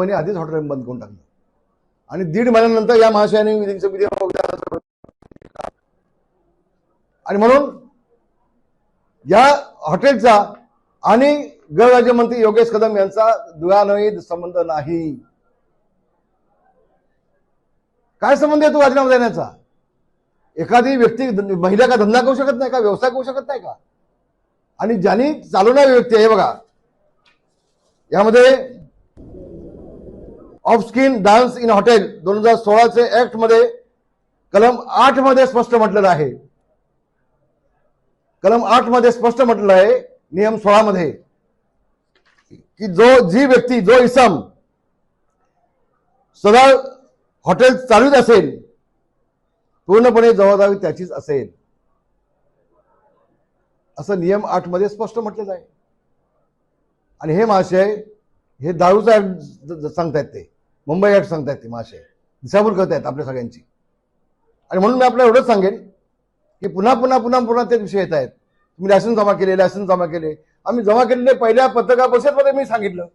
महिने आधीच हॉटेल बंद करून टाकलं. आणि दीड महिन्यानंतर या महाशयाने विधी- आणि म्हणून या हॉटेलचा आणि गृहराज्यमंत्री योगेश कदम यांचा दुरान्वयित संबंध नाही. काय संबंध आहे तो राजीनामा देण्याचा? एखादी व्यक्ती महिला का धंदा करू शकत नाही का? व्यवसाय करू शकत नाही का? आणि ज्यांनी चालवणारी व्यक्ती आहे हे बघा यामध्ये off skin dance in hotel दोन हजार सोळाचे ऍक्टमध्ये कलम आठमध्ये स्पष्ट म्हटलेलं आहे. कलम आठमध्ये स्पष्ट म्हटलेलं आहे नियम सोळा मध्ये की जो जी व्यक्ती जो इसम सदा हॉटेल चालूच असेल पूर्णपणे जबाबदारी त्याचीच असेल. असं नियम आठमध्ये स्पष्ट म्हटलेलं आहे. आणि हे महाशय हे दारूचा ऍक्ट सांगतायत ते. मुंबई ऍक्ट सांगतायत ते महाशय दिशाभूल आहेत आपल्या सगळ्यांची. आणि म्हणून मी आपल्याला एवढंच सांगेन की पुन्हा पुन्हा पुन्हा पुन्हा तेच विषय येत आहेत तुम्ही लायसन्स जमा केले लायसन्स जमा केले. आम्ही जमा केलेले पहिल्या पत्रकार परिषदमध्ये मी सांगितलं.